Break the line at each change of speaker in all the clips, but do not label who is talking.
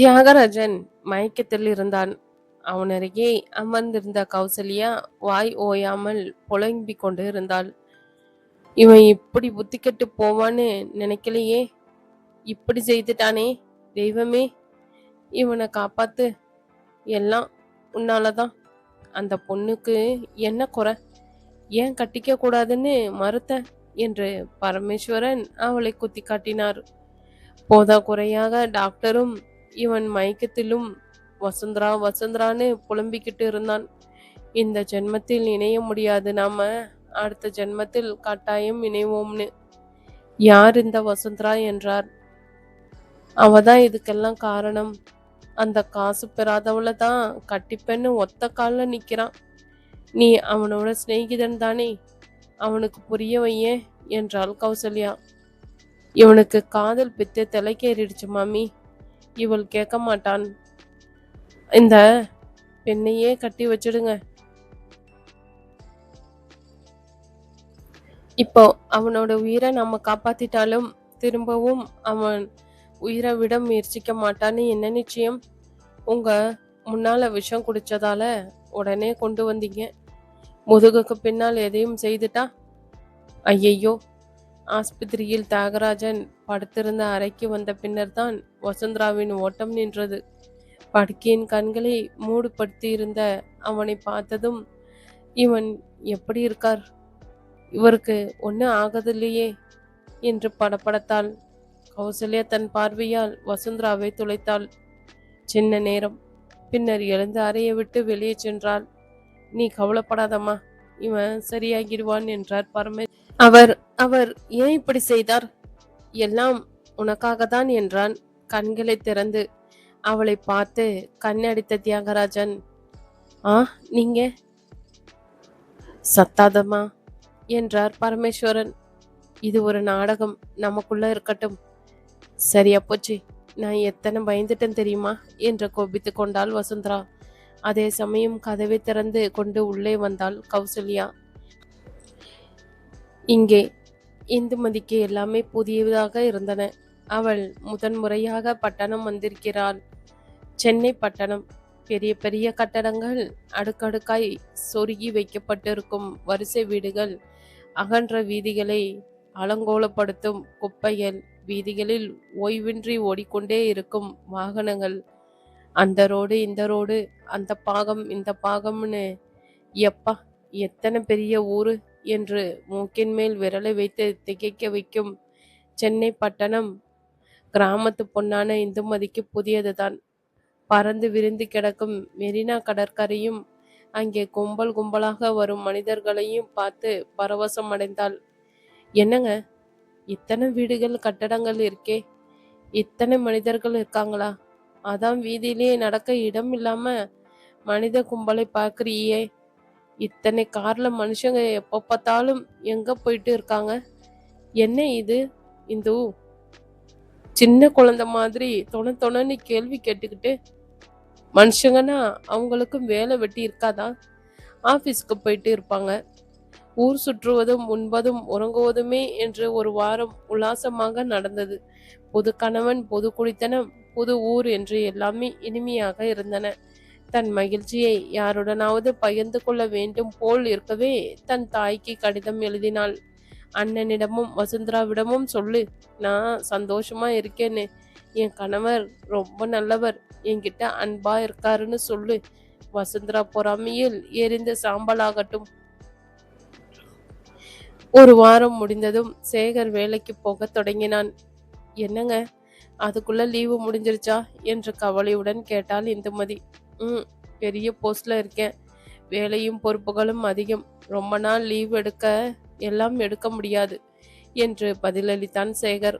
தியாகராஜன் மயக்கத்தில் இருந்தான். அவனருகே அமர்ந்திருந்த கௌசல்யா வாய் ஓயாமல் புலம்பிக் கொண்டு இருந்தாள். இவன் இப்படி புத்தி கெட்டு போவான்னு நினைக்கலையே? இப்படி செய்துட்டானே? தெய்வமே இவனை காப்பாத்து. எல்லாம் உன்னாலதான். அந்த பொண்ணுக்கு என்ன குறை? ஏன் கட்டிக்க கூடாதுன்னு மறுத்த? என்று பரமேஸ்வரன் அவளை குத்தி காட்டினார். போதா குறையாக டாக்டரும் இவன் மயக்கத்திலும் வசுந்தரா வசுந்தரான்னு புலம்பிக்கிட்டு இருந்தான். இந்த ஜென்மத்தில் இணைய முடியாது. நாம அடுத்த ஜென்மத்தில் கட்டாயம் இணைவோம்னு. யார் இந்த வசுந்தரா என்றார். அவதான் இதுக்கெல்லாம் காரணம். அந்த காசு பெறாதவளை தான் கட்டிப்பெண்ணு ஒத்த காலில் நிற்கிறான் நீ அவனோட சிநேகிதன் தானே. அவனுக்கு புரிய வையே என்றாள் கௌசல்யா. இவனுக்கு காதல் பித்து தலைக்கேறிடுச்சு மாமி. இவள் கேட்க மாட்டான். இந்த பெண்ணையே கட்டி வச்சிடுங்க. இப்போ அவனோட உயிரை நம்ம காப்பாத்திட்டாலும் திரும்பவும் அவன் உயிரை விட முயற்சிக்க மாட்டான்னு என்ன நிச்சயம்? உங்க முன்னால விஷம் குடிச்சதால உடனே கொண்டு வந்தீங்க. முதுகுக்கு பின்னால் எதையும் செய்துட்டா? ஐயையோ ஆஸ்பத்திரியில் தியாகராஜன் படுத்திருந்த அறைக்கு வந்த பின்னர் தான் வசுந்தராவின் ஓட்டம் நின்றது. படுக்கையின் கண்களை மூடுபடுத்தி இருந்த அவனை பார்த்ததும் இவன் எப்படி இருக்கார்? இவருக்கு ஒன்றும் ஆகதில்லையே என்று படப்படத்தாள் கௌசல்யா தன் பார்வையால் வசுந்தராவை துளைத்தாள். சின்ன நேரம். பின்னர் எழுந்து அறையை விட்டு வெளியே சென்றாள் நீ கவலைப்படாதம்மா. இவன் சரியாகிடுவான் என்றார் பரமே அவர் அவர் ஏன் இப்படி செய்தார்? எல்லாம் உனக்காகத்தான் என்றான். கண்களை திறந்து அவளை பார்த்து கண்ணடித்த தியாகராஜன் ஆ நீங்க? சத்தாதம்மா என்றார் பரமேஸ்வரன். இது ஒரு நாடகம் நமக்குள்ள இருக்கட்டும். சரியா போச்சு. நான் எத்தனை பயந்துட்டேன் தெரியுமா? என்று கோபித்து கொண்டாள் வசுந்தரா. அதே சமயம் கதவை திறந்து கொண்டு உள்ளே வந்தாள் கௌசல்யா. இங்கே இந்துமதிக்கு எல்லாமே புதியதாக இருந்தன. அவள் முதன்முறையாக பட்டணம் வந்திருக்கிறாள். சென்னை பட்டணம். பெரிய பெரிய கட்டடங்கள் அடுக்கடுக்காய் சொருகி வைக்கப்பட்டிருக்கும் வரிசை வீடுகள் அகன்ற வீதிகளை அலங்கோலப்படுத்தும் குப்பைகள் வீதிகளில் ஓய்வின்றி ஓடிக்கொண்டே இருக்கும் வாகனங்கள். அந்த ரோடு இந்த ரோடு அந்த பாகம் இந்த பாகம்னு. எப்பா எத்தனை பெரிய ஊரு. என்று மூக்கின் மேல் விரலை வைத்து திகைக்க வைக்கும் சென்னை பட்டணம் கிராமத்து பொன்னான இந்துமதிக்கு புதியதுதான். பறந்து விரிந்து கிடக்கும் மெரினா கடற்கரையும் அங்கே கும்பல் கும்பலாக வரும் மனிதர்களையும் பார்த்து பரவசம் அடைந்தாள். என்னங்க? இத்தனை வீடுகள் கட்டடங்கள் இருக்கே. இத்தனை மனிதர்கள் இருக்காங்களா? அதான் வீதியிலேயே நடக்க இடம் இல்லாம மனித கும்பலை பார்க்குறியே. இத்தனை கார்ல மனுஷங்க எப்போ பார்த்தாலும் எங்க போயிட்டு இருக்காங்க? என்ன இது? இந்து சின்ன குழந்தை மாதிரி தொண தொணன்னு கேள்வி கேட்டுக்கிட்டு மனுஷங்கன்னா அவங்களுக்கும் வேலை வெட்டி இருக்காதா? ஆஃபீஸ்க்கு போயிட்டு இருப்பாங்க. ஊர் சுற்றுவதும் உண்பதும் உறங்குவதுமே என்று ஒரு வாரம் உல்லாசமாக நடந்தது. புது கணவன் புது குடித்தனம் புது ஊர் என்று எல்லாமே இனிமையாக இருந்தன. தன் மகிழ்ச்சியை யாருடனாவது பகிர்ந்து கொள்ள வேண்டும் போல் இருக்கவே தன் தாய்க்கு கடிதம் எழுதினாள். அண்ணனிடமும் வசுந்தராவிடமும் சொல்லு நான் சந்தோஷமா இருக்கேன்னு. என் கணவர் ரொம்ப நல்லவர் என்கிட்ட அன்பா இருக்காருன்னு சொல்லு. வசுந்தரா பொறாமையில் எரிந்த சாம்பலாகட்டும். ஒரு வாரம் முடிந்ததும் சேகர் வேலைக்கு போகத் தொடங்கினான். என்னங்க அதுக்குள்ள லீவு முடிஞ்சிருச்சா? என்று கவலையுடன் கேட்டாள் இந்துமதி. ம் பெரிய போஸ்டில் இருக்கேன். வேலையும் பொறுப்புகளும் அதிகம். ரொம்ப நாள் லீவ் எடுக்க எல்லாம் எடுக்க முடியாது என்று பதிலளித்தான் சேகர்.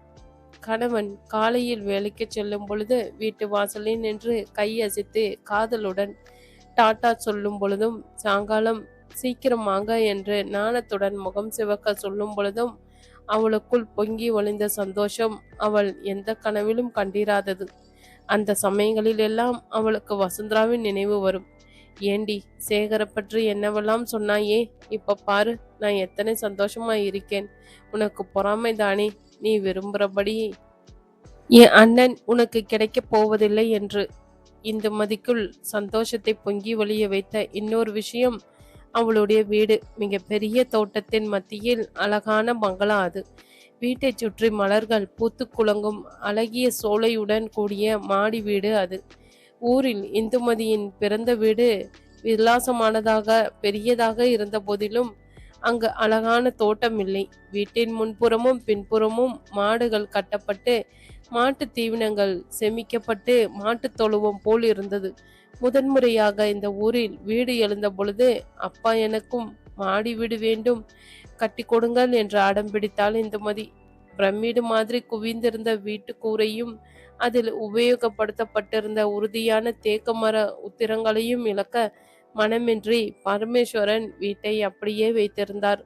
கணவன் காலையில் வேலைக்கு செல்லும் பொழுது வீட்டு வாசலில் நின்று கையசைத்து காதலுடன் டாட்டா சொல்லும் பொழுதும் சாயங்காலம் சீக்கிரமாக என்று நாணத்துடன் முகம் சிவக்க சொல்லும் பொழுதும் அவளுக்குள் பொங்கி ஒளிந்த சந்தோஷம் அவள் எந்த கனவிலும் கண்டிராதது. அந்த சமயங்களில் எல்லாம் அவளுக்கு வசுந்தராவின் நினைவு வரும். ஏண்டி சேகரை பற்றி என்னவெல்லாம் சொன்னாயே? இப்ப பாரு நான் எத்தனை சந்தோஷமா இருக்கேன். உனக்கு பொறாமை தானே? நீ விரும்புறபடி என் அண்ணன் உனக்கு கிடைக்கப் போவதில்லை என்று இந்த மதிக்குள் சந்தோஷத்தை பொங்கி வழிய வைத்த இன்னொரு விஷயம் அவளுடைய வீடு. மிக பெரிய தோட்டத்தின் மத்தியில் அழகான பங்களா அது. வீட்டைச் சுற்றி மலர்கள் பூத்து குலங்கும் அழகிய சோலையுடன் கூடிய மாடி வீடு அது. ஊரில் இந்துமதியின் பிறந்த வீடு விலாசமானதாக பெரியதாக இருந்த போதிலும் அங்கு அழகான தோட்டம் இல்லை. வீட்டின் முன்புறமும் பின்புறமும் மாடுகள் கட்டப்பட்டு மாட்டு தீவனங்கள் செமிக்கப்பட்டு மாட்டுத் தொழுவம் போல் இருந்தது. முதன்முறையாக இந்த ஊரில் வீடு எழுந்த பொழுது அப்பா எனக்கும் மாடி வீடு வேண்டும். கட்டி கொடுங்கள் என்று அடம் பிடித்தாள் இந்துமதி. பிரமிடு மாதிரி குவிந்திருந்த வீட்டு கூரையும் அதில் உபயோகப்படுத்தப்பட்டிருந்த உறுதியான தேக்க மர உத்திரங்களையும் இழக்க மனமின்றி பரமேஸ்வரன் வீட்டை அப்படியே வைத்திருந்தார்.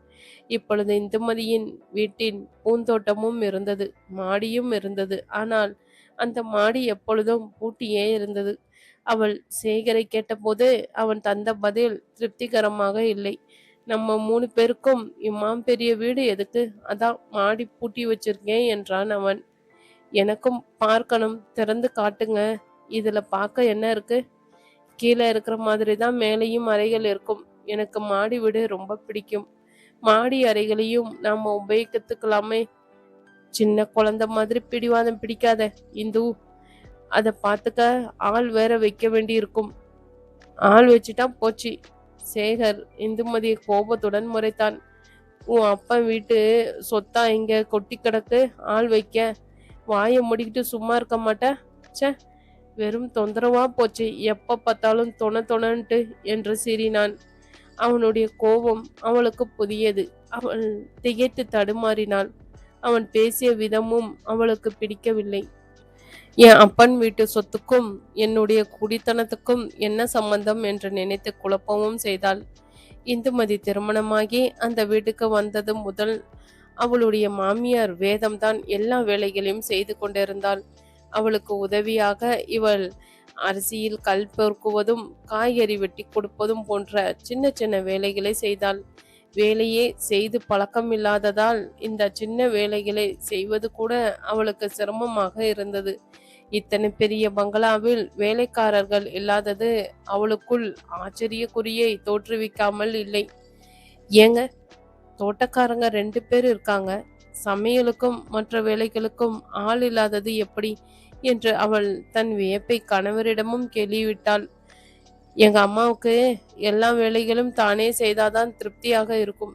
இப்பொழுது இந்துமதியின் வீட்டின் பூந்தோட்டமும் இருந்தது மாடியும் இருந்தது. ஆனால் அந்த மாடி எப்பொழுதும் பூட்டியே இருந்தது. அவள் சேகரை கேட்டபோது அவன் தந்த பதில் திருப்திகரமாக இல்லை. நம்ம மூணு பேருக்கும் இம்மாம் பெரிய வீடு எதுக்கு? அதான் மாடி பூட்டி வச்சிருக்கேன் என்றான் அவன். எனக்கும் பார்க்கணும் திறந்து காட்டுங்க. இதுல பார்க்க என்ன இருக்கு? கீழே இருக்கிற மாதிரி தான் மேலேயும் அறைகள் இருக்கும். எனக்கு மாடி வீடு ரொம்ப பிடிக்கும். மாடி அறைகளையும் நாம உபயோகித்துக்கலாமே. சின்ன குழந்தை மாதிரி பிடிவாதம் பிடிக்காத இந்து. அதை பார்த்துக்க ஆள் வேற வைக்க வேண்டி இருக்கும் ஆள் வச்சுட்டா போச்சு. சேகர் இந்துமதியை கோபத்துடன் முறைத்தான். உன் அப்பா வீட்டு சொத்தா இங்க கொட்டி கிடக்கு ஆள் வைக்க. வாயை முடிக்கிட்டு சும்மா இருக்க மாட்டேன் சே வெறும் தொந்தரவா போச்சு. எப்ப பார்த்தாலும் தொண தொணன்ட்டு என்று சீறினான். அவனுடைய கோபம் அவளுக்கு புதியது. அவள் திகைத்து தடுமாறினாள். அவன் பேசிய விதமும் அவளுக்கு பிடிக்கவில்லை. என் அப்பன் வீட்டு சொத்துக்கும் என்னுடைய குடித்தனத்துக்கும் என்ன சம்பந்தம் என்று நினைத்து குழப்பமும் செய்தாள். இந்துமதி திருமணமாகி அந்த வீட்டுக்கு வந்தது முதல் அவளுடைய மாமியார் வேதம்தான் எல்லா வேலைகளையும் செய்து கொண்டிருந்தாள். அவளுக்கு உதவியாக இவள் அரிசியில் கல் பொறுக்குவதும் காய்கறி வெட்டி கொடுப்பதும் போன்ற சின்ன சின்ன வேலைகளை செய்தாள். வேலையே செய்து பழக்கம் இல்லாததால் இந்த சின்ன வேலைகளை செய்வது கூட அவளுக்கு சிரமமாக இருந்தது. இத்தனை பெரிய பங்களாவில் வேலைக்காரர்கள் இல்லாதது அவளுக்குள் ஆச்சரியக்குறியை தோற்றுவிக்காமல் இல்லை. ஏங்க தோட்டக்காரங்க ரெண்டு பேர் இருக்காங்க. சமையலுக்கும் மற்ற வேலைகளுக்கும் ஆள் இல்லாதது எப்படி? என்று அவள் தன் வியப்பை கணவரிடமும் கேள்விவிட்டாள். எங்க அம்மாவுக்கு எல்லா வேலைகளும் தானே செய்தாதான் திருப்தியாக இருக்கும்.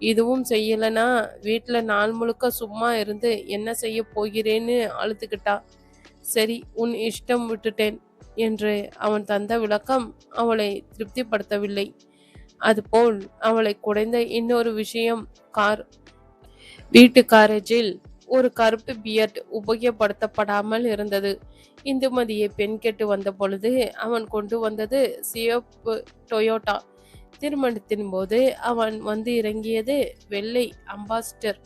இதுவும் செய்யலைன்னா வீட்டில் நாள் முழுக்க சும்மா இருந்து என்ன செய்ய போகிறேன்னு அழுத்துக்கிட்டா. சரி உன் இஷ்டம் விட்டுட்டேன் என்று அவன் தந்த விளக்கம் அவளை திருப்திப்படுத்தவில்லை. அதுபோல் அவளை குடைந்த இன்னொரு விஷயம் கார். வீட்டு காரேஜில் ஒரு கருப்பு பியர்ட் உபயோகப்படுத்தப்படாமல் இருந்தது. இந்துமதியை பெண் கேட்டு வந்த பொழுது அவன் கொண்டு வந்தது சிவப்பு டொயோட்டா. திருமணத்தின் போது அவன் வந்து இறங்கியது வெள்ளை அம்பாஸ்டர்.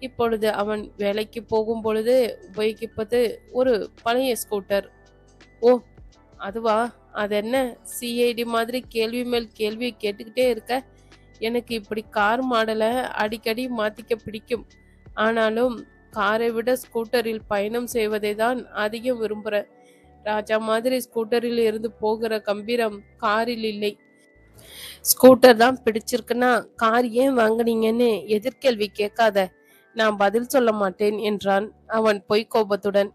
இப்பொழுது அவன் வேலைக்கு போகும் பொழுது உபயோகிப்பது ஒரு பழைய ஸ்கூட்டர் ஓ அதுவா? அது என்ன சிஐடி மாதிரி கேள்வி மேல் கேள்வியை கேட்டுக்கிட்டே இருக்க. எனக்கு இப்படி கார் மாடலை அடிக்கடி மாத்திக்க பிடிக்கும். ஆனாலும் காரை விட ஸ்கூட்டரில் பயணம் செய்வதை தான் அதிகம் விரும்புகிறேன் ராஜா மாதிரி ஸ்கூட்டரில் இருந்து போகிற கம்பீரம் காரில் இல்லை. ஸ்கூட்டர் தான் பிடிச்சிருக்குன்னா கார் ஏன் வாங்குனீங்கன்னு எதிர்கேள்வி கேட்காத. நான் பதில் சொல்ல மாட்டேன் என்றான் அவன் பொய் கோபத்துடன்.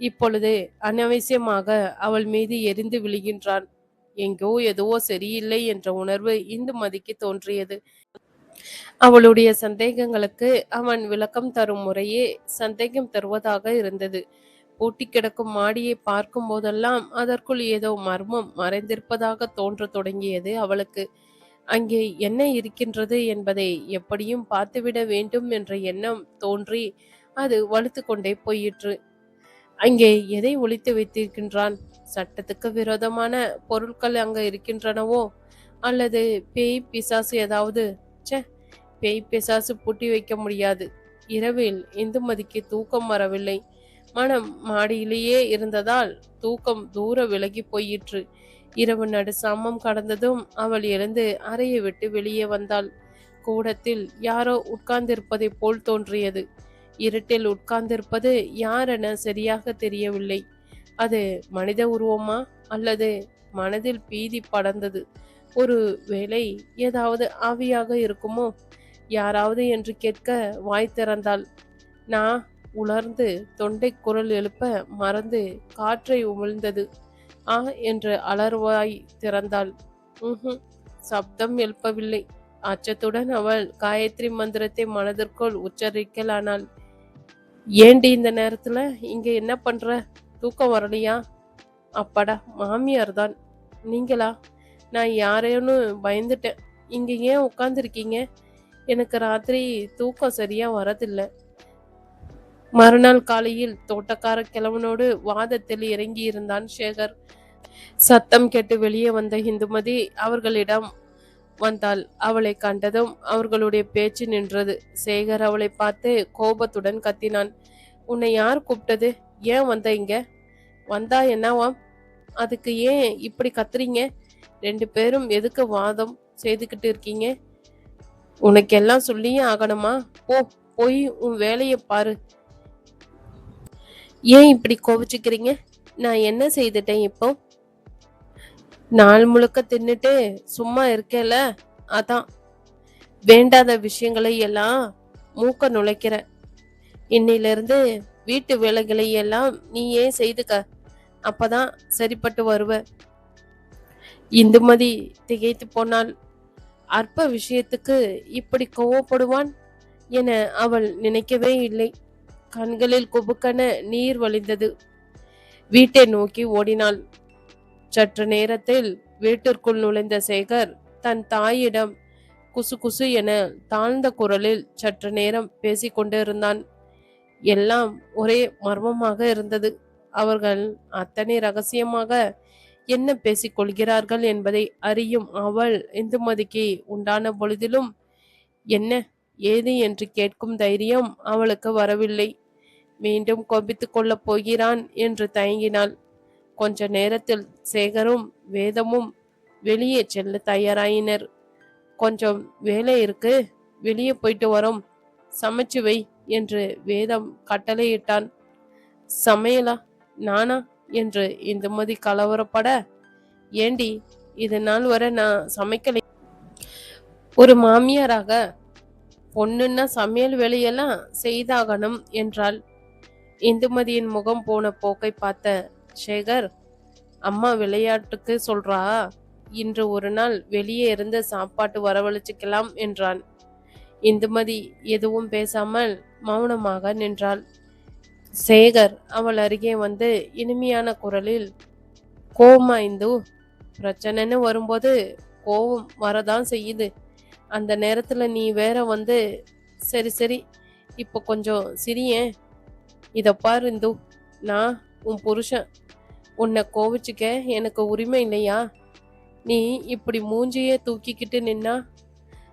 இப்பொழுது அனாவசியமாக அவள் மீது எரிந்து விழுகின்றான். எங்கோ எதுவோ சரியில்லை என்ற உணர்வு இந்துமதிக்கு தோன்றியது. அவளுடைய சந்தேகங்களுக்கு அவன் விளக்கம் தரும் முறையே சந்தேகம் தருவதாக இருந்தது. பூட்டி கிடக்கும் மாடியை பார்க்கும் போதெல்லாம் அதற்குள் ஏதோ மர்மம் மறைந்திருப்பதாக தோன்ற தொடங்கியது அவளுக்கு. அங்கே என்ன இருக்கின்றது என்பதை எப்படியும் பார்த்துவிட வேண்டும் என்ற எண்ணம் தோன்றி அது வலுத்து கொண்டே போயிற்று. அங்கே எதை ஒழித்து வைத்திருக்கின்றான்? சட்டத்துக்கு விரோதமான பொருட்கள் அங்கே இருக்கின்றனவோ? அல்லது பேய் பிசாசு ஏதாவது? ச்சே பேய் பிசாசு பூட்டி வைக்க முடியாது. இரவில் இந்துமதிக்கு தூக்கம் வரவில்லை. மனம் மாடியிலேயே இருந்ததால் தூக்கம் தூர விலகி போயிற்று. இரவு நடு சம்மம் கடந்ததும் அவள் எழுந்து அறையை விட்டு வெளியே வந்தாள். கூடத்தில் யாரோ உட்கார்ந்திருப்பதை போல் தோன்றியது. இருட்டில் உட்கார்ந்திருப்பது யாரென சரியாக தெரியவில்லை. அது மனித உருவமா அல்லது மனதில் பீதி படர்ந்தது? ஒரு வேளை ஏதாவது ஆவியாக இருக்குமோ? யாராவது என்று கேட்க வாய் திறந்தாள். நான் உலர்ந்து தொண்டை குரல் எழுப்ப மறந்து காற்றை உமிழ்ந்தது. ஆ என்று அலர்வாய் திறந்தாள். ம்ஹும் சப்தம் எழுப்பவில்லை. அச்சத்துடன் அவள் காயத்ரி மந்திரத்தை மனதிற்குள் உச்சரிக்கலானாள். ஏண்டி இந்த நேரத்துல? இங்க என்ன பண்ற? தூக்கம் வரலையா? அப்பாடா மாமியார் தான். நீங்களா? நான் யாரேன்னு பயந்துட்டேன். இங்க ஏன் உட்காந்துருக்கீங்க எனக்கு ராத்திரி தூக்கம் சரியா வரதில்லை. மறுநாள் காலையில் தோட்டக்கார கிழவனோடு வாதத்தில் இறங்கி இருந்தான் சேகர். சத்தம் கேட்டு வெளியே வந்த இந்துமதி அவர்களிடம் வந்தாள். அவளை கண்டதும் அவர்களுடைய பேச்சு நின்றது. சேகர் அவளை பார்த்து கோபத்துடன் கத்தினான். உன்னை யார் கூப்பிட்டது? ஏன் வந்த இங்க? வந்தா என்னவாம் அதுக்கு ஏன் இப்படி கத்துறீங்க? ரெண்டு பேரும் எதுக்கு வாதம் செய்துக்கிட்டு இருக்கீங்க? உனக்கு எல்லாம் சொல்லியே ஆகணுமா? போ போய் உன் வேலையை பாரு. ஏன் இப்படி கோவிச்சுக்கிறீங்க நான் என்ன செய்துட்டேன் இப்போ? நாள் முழுக்க தின்னுட்டு சும்மா இருக்கேல அதான். வேண்டாத விஷயங்களை எல்லாம் மூக்க நுழைக்கிற. இன்னிலிருந்து வீட்டு வேலைகளை எல்லாம் ஏன் செய்துக்க? அப்பதான் சரிப்பட்டு வருவ. இந்துமதி திகைத்து போனால் அற்ப விஷயத்துக்கு இப்படி கோவப்படுவான்? என அவள் நினைக்கவே இல்லை. கண்களில் குபுக்கன நீர் வழிந்தது. வீட்டை நோக்கி ஓடினாள். சற்று நேரத்தில் வீட்டிற்குள் நுழைந்த சேகர் தன் தாயிடம் குசு குசு என தாழ்ந்த குரலில் சற்று நேரம் பேசிக்கொண்டிருந்தான் எல்லாம் ஒரே மர்மமாக இருந்தது. அவர்கள் அத்தனை ரகசியமாக என்ன பேசிக் கொள்கிறார்கள் என்பதை அறியும் அவள் இந்துமதிக்கு உண்டான பொழுதிலும் என்ன ஏது என்று கேட்கும் தைரியம் அவளுக்கு வரவில்லை. மீண்டும் கோபித்துக் கொள்ளப் போகிறான் என்று தயங்கினாள். கொஞ்ச நேரத்தில் சேகரும் வேதமும் வெளியே செல்ல தயாராயினர். கொஞ்சம் வேலை இருக்கு வெளியே போயிட்டு வரோம் சமைச்சு வை என்று வேதம் கட்டளையிட்டான். சமையலா நானா என்று இந்துமதி கலவரப்பட ஏண்டி இது நாள் வரை நான் சமைக்கலை. ஒரு மாமியாராக பொண்ணுன்னா சமையல் வேலையெல்லாம் செய்தாகணும் என்றாள். இந்துமதியின் முகம் போன போக்கை பார்த்த சேகர் அம்மா விளையாட்டுக்கு சொல்றா? இன்று ஒரு நாள் வெளியே இருந்து சாப்பாட்டு வரவழைச்சுக்கலாம் என்றான். இந்துமதி எதுவும் பேசாமல் மௌனமாக நின்றாள். சேகர் அவள் அருகே வந்து இனிமையான குரலில் கோமா இந்து பிரச்சனைன்னு வரும்போது கோவம் வரதான் செய்யுது. அந்த நேரத்துல நீ வேற வந்து சரி சரி இப்போ கொஞ்சம் சிரியேன். இதை பாரு இந்து. நான் உன் புருஷன். உன்னை கோவிச்சுக்க எனக்கு உரிமை இல்லையா? நீ இப்படி மூஞ்சியே தூக்கிக்கிட்டு நின்னா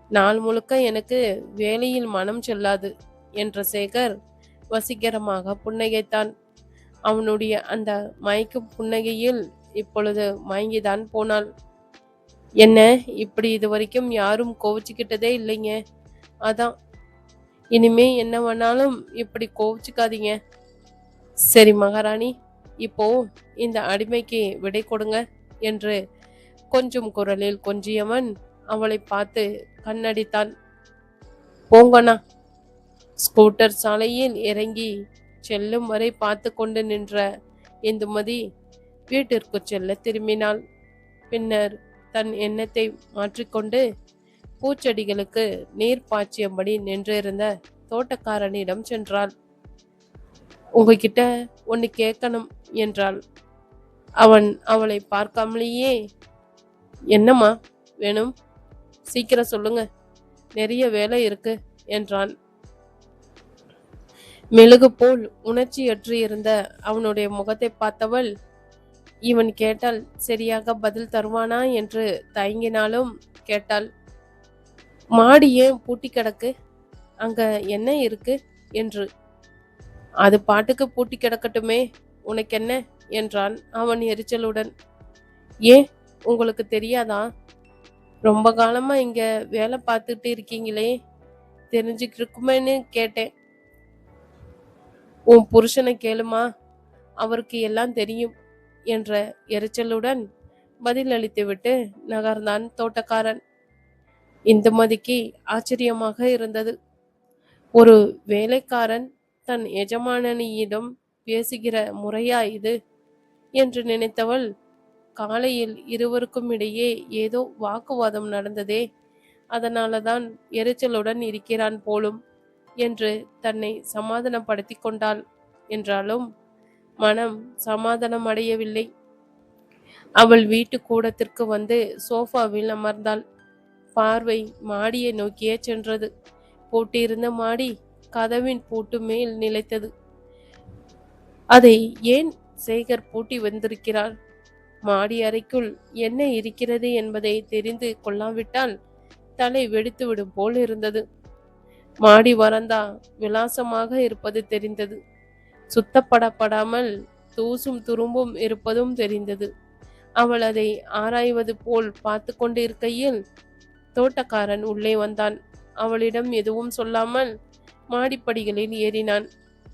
நாள் முழுக்க எனக்கு வேலையில் மனம் செல்லாது என்ற சேகர் வசீகரமாக புன்னகைத்தான். அவனுடைய அந்த மயக்க புன்னகையில் இப்பொழுது மயங்கிதான் போனாள். என்ன இப்படி இது வரைக்கும் யாரும் கோவிச்சுக்கிட்டதே இல்லைங்க? அதான் இனிமே என்ன வேணாலும் இப்படி கோவிச்சுக்காதீங்க. சரி மகாராணி இப்போ இந்த அடிமைக்கு விடை கொடுங்க என்று கொஞ்சம் குரலில் கொஞ்சியவன் அவளை பார்த்து கண்ணடித்தான். போங்கண்ணா. ஸ்கூட்டர் சாலையில் இறங்கி செல்லும் வரை பார்த்து கொண்டு நின்ற இந்துமதி வீட்டிற்கு செல்ல திரும்பினாள். பின்னர் தன் எண்ணத்தை மாற்றிக்கொண்டு பூச்செடிகளுக்கு நீர் பாய்ச்சியபடி நின்றிருந்த தோட்டக்காரனிடம் சென்றாள். உங்ககிட்ட ஒன்று கேட்கணும் என்றாள். அவன் அவளை பார்க்காமலேயே என்னம்மா வேணும்? சீக்கிரம் சொல்லுங்க. நிறைய வேலை இருக்கு என்றான் மெழுகு போல் உணர்ச்சியற்று இருந்த அவனுடைய முகத்தை பார்த்தவள் இவன் கேட்டால் சரியாக பதில் தருவானா? என்று தயங்கினாலும் கேட்டாள். மாடி ஏன் பூட்டி கிடக்கு? அங்க என்ன இருக்கு? என்று. அது பாட்டுக்கு பூட்டி கிடக்கட்டுமே உனக்கு என்ன என்றான் அவன் எரிச்சலுடன். ஏன்? உங்களுக்கு தெரியாதா? ரொம்ப காலமா இங்க வேலை பார்த்துட்டு இருக்கீங்களே? தெரிஞ்சுக்கிருக்குமேன்னு கேட்டேன். உன் புருஷனை கேளுமா? அவருக்கு எல்லாம் தெரியும் என்ற எரிச்சலுடன் பதிலளித்துவிட்டு நகர்ந்தான் தோட்டக்காரன். இந்துமதிக்கு ஆச்சரியமாக இருந்தது. ஒரு வேலைக்காரன் தன் எஜமானனியிடம் பேசுகிற முறையா இது? என்று நினைத்தவள் காலையில் இருவருக்கும் இடையே ஏதோ வாக்குவாதம் நடந்ததே. அதனாலதான் எரிச்சலுடன் இருக்கிறான் போலும் என்று தன்னை சமாதானப்படுத்தி கொண்டாள் என்றாலும் மனம் சமாதானம் அடையவில்லை அவள் வீட்டு கூடத்திற்கு வந்து சோஃபாவில் அமர்ந்தாள். பார்வை மாடியை நோக்கியே சென்றது. போட்டிருந்த மாடி கதவின் பூட்டு மேல் நிலைத்தது. அதை ஏன் சேகர் பூட்டி வந்திருக்கிறார்? மாடி அறைக்குள் என்ன இருக்கிறது என்பதை தெரிந்து கொள்ளாவிட்டால் தலை வெடித்துவிடும் போல் இருந்தது. மாடி வரந்தா விலாசமாக இருப்பது தெரிந்தது. சுத்தப்படப்படாமல் தூசும் துரும்பும் இருப்பதும் தெரிந்தது. அவள் அதை ஆராய்வது போல் பார்த்து கொண்டிருக்கையில் தோட்டக்காரன் உள்ளே வந்தான். அவளிடம் எதுவும் சொல்லாமல் மாடிப்படிகளில் ஏறினான்.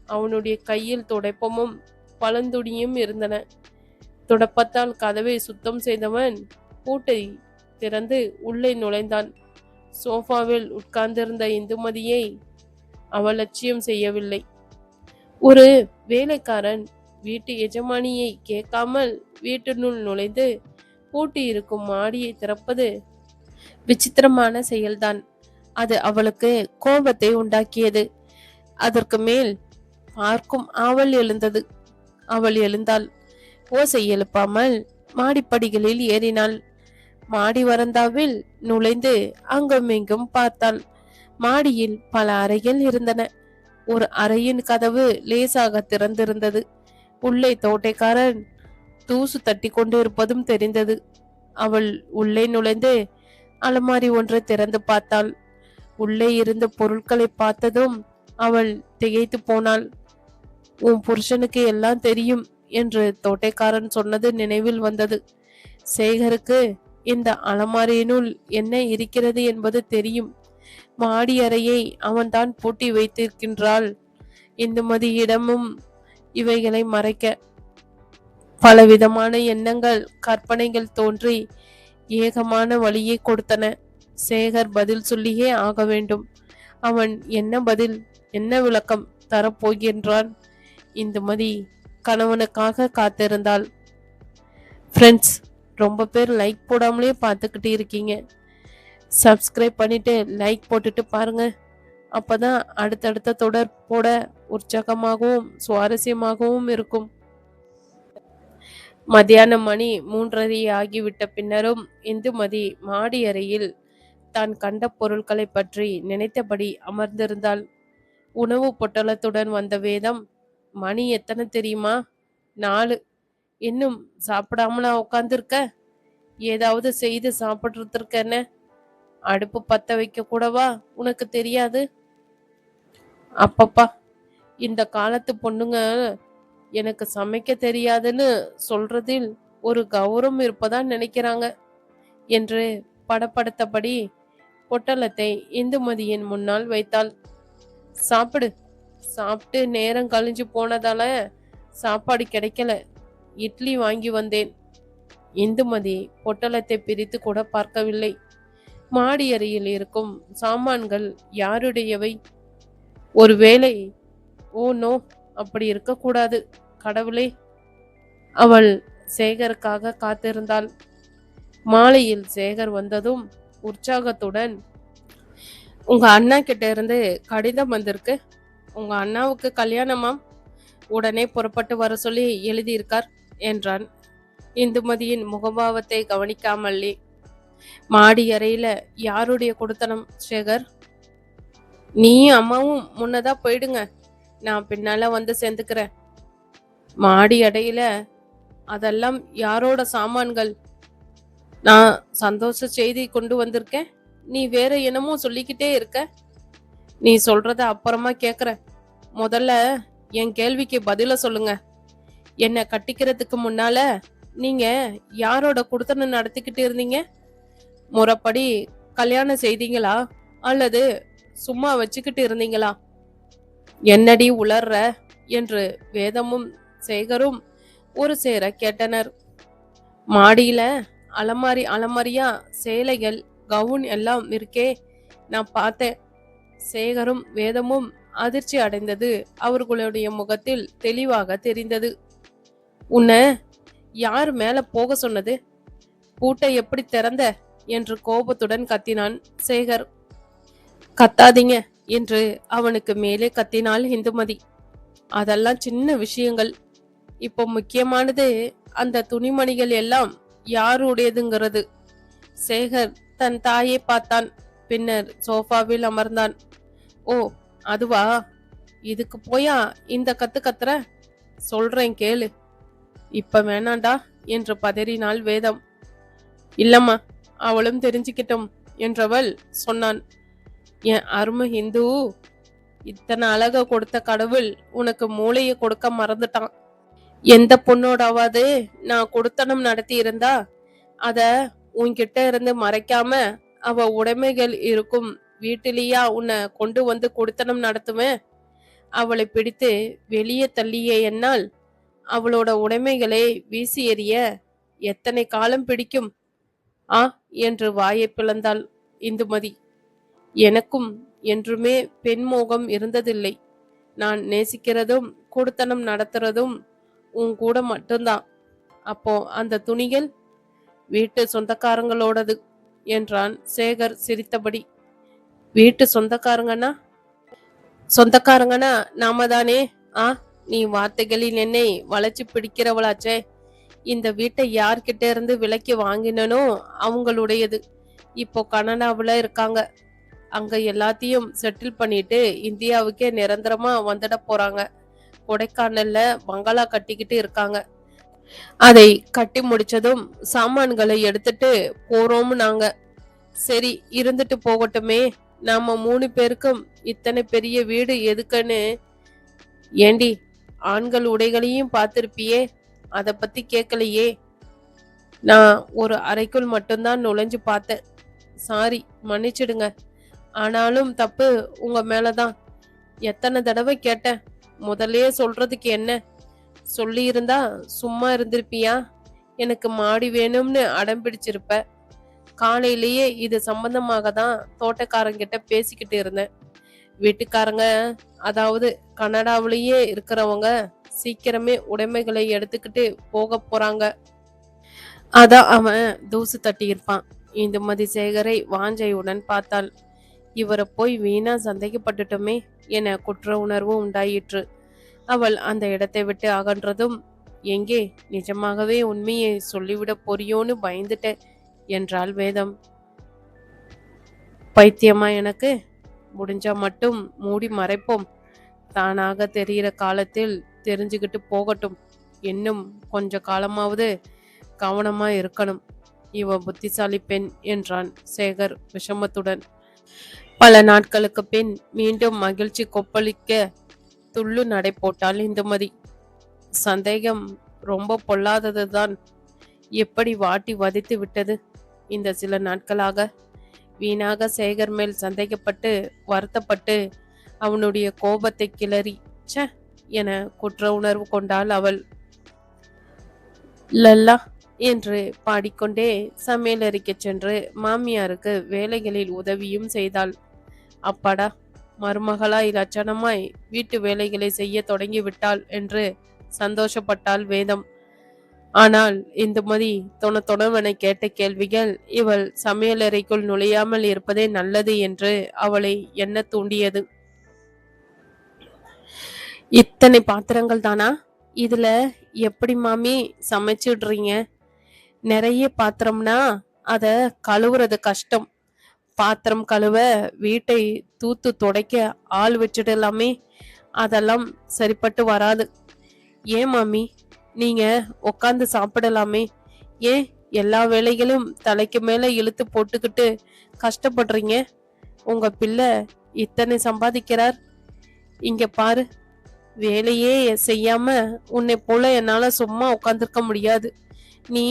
அவனுடைய கையில் துடைப்பமும் பழந்துடியும் இருந்தன. துடப்பத்தால் கதவை சுத்தம் செய்தவன் பூட்டை திறந்து உள்ளே நுழைந்தான். சோஃபாவில் உட்கார்ந்திருந்த இந்துமதியை அவள் லட்சியம் செய்யவில்லை. ஒரு வேலைக்காரன் வீட்டு எஜமானியை கேட்காமல் வீட்டினுள் நுழைந்து பூட்டி இருக்கும் மாடியை திறப்பது விசித்திரமான செயல்தான். அது அவளுக்கு கோபத்தை உண்டாக்கியது. அதற்கு மேல் பார்க்கும் ஆவல் எழுந்தது. அவள் எழுந்தாள். ஓசை எழுப்பாமல் மாடிப்படிகளில் ஏறினாள். மாடி வரந்தாவில் நுழைந்து அங்கும் இங்கும் பார்த்தாள். மாடியில் பல அறைகள் இருந்தன. ஒரு அறையின் கதவு லேசாக திறந்திருந்தது. உள்ளே தோட்டைக்காரன் தூசு தட்டி கொண்டு இருப்பதும் தெரிந்தது. அவள் உள்ளே நுழைந்து அலமாரி ஒன்றை திறந்து பார்த்தாள். உள்ளே இருந்த பொருட்களை பார்த்ததும் அவள் திகைத்து போனாள். உன் புருஷனுக்கு எல்லாம் தெரியும் என்று தோட்டைக்காரன் சொன்னது நினைவில் வந்தது. சேகருக்கு இந்த அலமாரியினுள் என்ன இருக்கிறது என்பது தெரியும். மாடி அறையை அவன்தான் பூட்டி வைத்திருக்கின்றாள். இந்துமதியிடமும் இவைகளை மறைக்க. பலவிதமான எண்ணங்கள் கற்பனைகள் தோன்றி ஏகமான வழியை கொடுத்தன. சேகர் பதில் சொல்லியே ஆக வேண்டும். அவன் என்ன பதில் என்ன விளக்கம் தரப்போகின்றான்? இந்துமதி கணவனுக்காக காத்திருந்தாள். ஃப்ரெண்ட்ஸ் ரொம்ப பேர் லைக் போடாமலே பார்த்துக்கிட்டு இருக்கீங்க. சப்ஸ்கிரைப் பண்ணிவிட்டு லைக் போட்டுட்டு பாருங்கள் அப்போ தான் அடுத்தடுத்த தொடர் போட உற்சாகமாகவும் சுவாரஸ்யமாகவும் இருக்கும். மதியானம் மணி மூன்றரை ஆகிவிட்ட பின்னரும் இந்துமதி மாடி அறையில் தான் கண்ட பொருட்களை பற்றி நினைத்தபடி அமர்ந்திருந்தாள். உணவு பொட்டலத்துடன் வந்த வேதம் மணி எத்தனை தெரியுமா? நாலு. இன்னும் சாப்பிடாமலா உட்காந்துருக்க ஏதாவது செய்து சாப்பிட்றதுக்கு என்ன அடுப்பு பத்த வைக்க கூடவா? உனக்கு தெரியாது? அப்பப்பா இந்த காலத்து பொண்ணுங்க எனக்கு சமைக்க தெரியாதுன்னு சொல்றதில் ஒரு கௌரவம் இருப்பதா நினைக்கிறாங்க என்று படப்படுத்தபடி பொட்டலத்தை இந்துமதியின் முன்னால் வைத்தாள். சாப்பிடு. சாப்பிட்டு நேரம் கழிஞ்சு போனதால சாப்பாடு கிடைக்கல. இட்லி வாங்கி வந்தேன். இந்துமதி பொட்டலத்தை பிரித்து கூட பார்க்கவில்லை. மாடி அறையில் இருக்கும் சாமான்கள் யாருடையவை? ஒருவேளை. Oh no. அப்படி இருக்கக்கூடாது. கடவுளே அவள் சேகருக்காக காத்திருந்தாள். மாலையில் சேகர் வந்ததும் உற்சாகத்துடன் உங்க அண்ணா கிட்ட இருந்து கடிதம் வந்திருக்கு. உங்க அண்ணாவுக்கு கல்யாணமாம். உடனே புறப்பட்டு வர சொல்லி எழுதியிருக்கார் என்றான். இந்துமதியின் முகபாவத்தை கவனிக்காமல்லே மாடி அறையில யாருடைய கொடுத்தனம் சேகர்? நீயும் அம்மாவும் முன்னதா போயிடுங்க. நான் பின்னால வந்து சேர்ந்துக்கிறேன். மாடி அடையில அதெல்லாம் யாரோட சாமான்கள்? நான் சந்தோஷ செய்தி கொண்டு வந்திருக்கேன். நீ வேற என்னமோ சொல்லிக்கிட்டே இருக்க. நீ சொல்றத அப்புறமா கேக்குற முதல்ல என் கேள்விக்கு பதில சொல்லுங்க. என்னை கட்டிக்கிறதுக்கு முன்னால நீங்க யாரோட குடுத்தனம் நடத்திக்கிட்டு இருந்தீங்க? முறைப்படி கல்யாணம் செய்தீங்களா? அல்லது சும்மா வச்சுக்கிட்டு இருந்தீங்களா? என்னடி உளர்ற? என்று வேதமும் சேகரும் ஒரு சேர கேட்டனர். மாடியில அலமாரி அலமாரியா சேலைகள் கவுன் எல்லாம் இருக்கே நான் பார்த்தேன். சேகரும் வேதமும் அதிர்ச்சி அடைந்தது. அவர்களுடைய முகத்தில் தெளிவாக தெரிந்தது. உன்னை யார் மேல போக சொன்னது? பூட்டை எப்படி திறந்த? என்று கோபத்துடன் கத்தினான் சேகர். கத்தாதீங்க. என்று அவனுக்கு மேலே கத்தினாள் இந்துமதி அதெல்லாம் சின்ன விஷயங்கள். இப்போ முக்கியமானது அந்த துணிமணிகள் எல்லாம் யாருடையதுங்கிறது. சேகர் தன் தாயை பார்த்தான். பின்னர் சோஃபாவில் அமர்ந்தான். ஓ அதுவா? இதுக்கு போயா? இந்த கத்து கத்துற? சொல்றேன் கேளு. இப்ப வேணாண்டா? என்று பதறினாள் வேதம். இல்லம்மா அவளும் தெரிஞ்சுக்கிட்டோம் என்றவள் சொன்னான். என் அருமை ஹிந்து இத்தனை அழக கொடுத்த கடவுள் உனக்கு மூளையை கொடுக்க மறந்துட்டான். எந்த பொண்ணோடாவது நான் கொடுத்தனம் நடத்தி இருந்தா அத உன்கிட்ட இருந்து மறைக்காம அவ உடைமைகள் இருக்கும் வீட்டிலேயா உன்னை கொண்டு வந்து கொடுத்தனம் நடத்துவேன். அவளை பிடித்து வெளியே தள்ளிய என்னால் அவளோட உடைமைகளை வீசி எறிய எத்தனை காலம் பிடிக்கும்? ஆ என்று வாயை பிளந்தாள் இந்துமதி. எனக்கும் என்றுமே பெண்மோகம் இருந்ததில்லை. நான் நேசிக்கிறதும் கொடுத்தனம் நடத்துறதும் உன் கூட மட்டும்தான். அப்போ அந்த துணிகள் வீட்டு சொந்தக்காரங்களோடது என்றான் சேகர் சிரித்தபடி. வீட்டு சொந்தக்காரங்கன்னா சொந்தக்காரங்கன்னா நாம தானே ஆ நீ வார்த்தைகளில் என்னை வளைச்சு பிடிக்கிறவளாச்சே. இந்த வீட்டை யார்கிட்ட இருந்து விலைக்கு வாங்கினனோ அவங்களுடையது. இப்போ கனடாவில் இருக்காங்க. அங்க எல்லாத்தையும் செட்டில் பண்ணிட்டு இந்தியாவுக்கே நிரந்தரமா வந்துட போறாங்க. கொடைக்கானல்ல பங்களா கட்டிக்கிட்டு இருக்காங்க. அதை கட்டி முடிச்சதும் சாமான்களை எடுத்துட்டு போறோம் நாங்க. சரி இருந்துட்டு போகட்டுமே. நாம மூணு பேருக்கும் இத்தனை பெரிய வீடு எதுக்குன்னு? ஏண்டி ஆண்கள் உடைகளையும் பார்த்திருப்பியே? அதை பத்தி கேட்கலையே நான் ஒரு அறைக்குள் மட்டும்தான் நுழைஞ்சு பார்த்தேன். சாரி மன்னிச்சிடுங்க. ஆனாலும் தப்பு உங்க மேலதான். எத்தனை தடவை கேட்டேன் முதல்லயே சொல்றதுக்கு என்ன? சொல்லி இருந்தா சும்மா இருந்திருப்பியா? எனக்கு மாடி வேணும்னு அடம் பிடிச்சிருப்ப. காலையிலேயே இது சம்பந்தமாக தான் தோட்டக்காரங்கிட்ட பேசிக்கிட்டு இருந்தேன். வீட்டுக்காரங்க அதாவது கனடாவிலேயே இருக்கிறவங்க சீக்கிரமே உடைமைகளை எடுத்துக்கிட்டு போக போறாங்க. அதான் அவன் தூசு தட்டியிருப்பான். இந்துமதி சேகரை வாஞ்சையுடன் பார்த்தாள். இவரை போய் வீணா சந்தேகப்பட்டுட்டோமே என குற்ற உணர்வு உண்டாயிற்று. அவள் அந்த இடத்தை விட்டு அகன்றதும் எங்கே? நிஜமாகவே உண்மையை சொல்லிவிட பொரியோன்னு பயந்துட்டேன் என்றாள் வேதம். பைத்தியமா எனக்கு? முடிஞ்சா மட்டும் மூடி மறைப்போம். தானாக தெரிகிற காலத்தில் தெரிஞ்சுக்கிட்டு போகட்டும். இன்னும் கொஞ்ச காலமாவது கவனமா இருக்கணும். இவ புத்திசாலி பெண் என்றான் சேகர் விஷமத்துடன். பல நாட்களுக்கு பின் மீண்டும் மகிழ்ச்சி கொப்பளிக்க துள்ளு நடை போட்டாள் இந்துமதி. சந்தேகம் ரொம்ப பொல்லாததுதான். எப்படி வாட்டி வதைத்து விட்டது? இந்த சில நாட்களாக வீணாக சேகர் மேல் சந்தேகப்பட்டு வருத்தப்பட்டு அவனுடைய கோபத்தை கிளறி ச என குற்ற உணர்வு கொண்டாள் அவள். லல்லா என்று பாடிக்கொண்டே சமையலறைக்கு சென்று மாமியாருக்கு வேலைகளில் உதவியும் செய்தாள். அப்பாடா மருமகளாய் லட்சணமாய் வீட்டு வேலைகளை செய்ய தொடங்கி விட்டாள் என்று சந்தோஷப்பட்டாள் வேதம். ஆனால் இந்துமதி தொண தொணவென கேட்ட கேள்விகள் இவள் சமையலறைக்குள் நுழையாமல் இருப்பதே நல்லது என்று அவளை எண்ண தூண்டியது. இத்தனை பாத்திரங்கள் தானா? இதுல எப்படி மாமி சமைச்சிடுறீங்க? நிறைய பாத்திரம்னா அத கழுவுறது கஷ்டம். பாத்திரம் கழுவ வீட்டை தூத்து துடைக்க ஆள் வச்சிடலாமே அதெல்லாம் சரிப்பட்டு வராது. ஏன் மாமி? நீங்க உக்காந்து சாப்பிடலாமே. ஏன் எல்லா வேலைகளும் தலைக்கு மேல இழுத்து போட்டுக்கிட்டு கஷ்டப்படுறீங்க? உங்க பிள்ளை இத்தனை சம்பாதிக்கிறார். இங்க பாரு வேலையே செய்யாம உன்னை போல என்னால சும்மா உட்காந்துருக்க முடியாது. நீ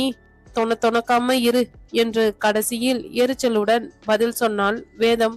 தொண தொணக்காம இரு என்று கடைசியில் எரிச்சலுடன் பதில் சொன்னாள் வேதம்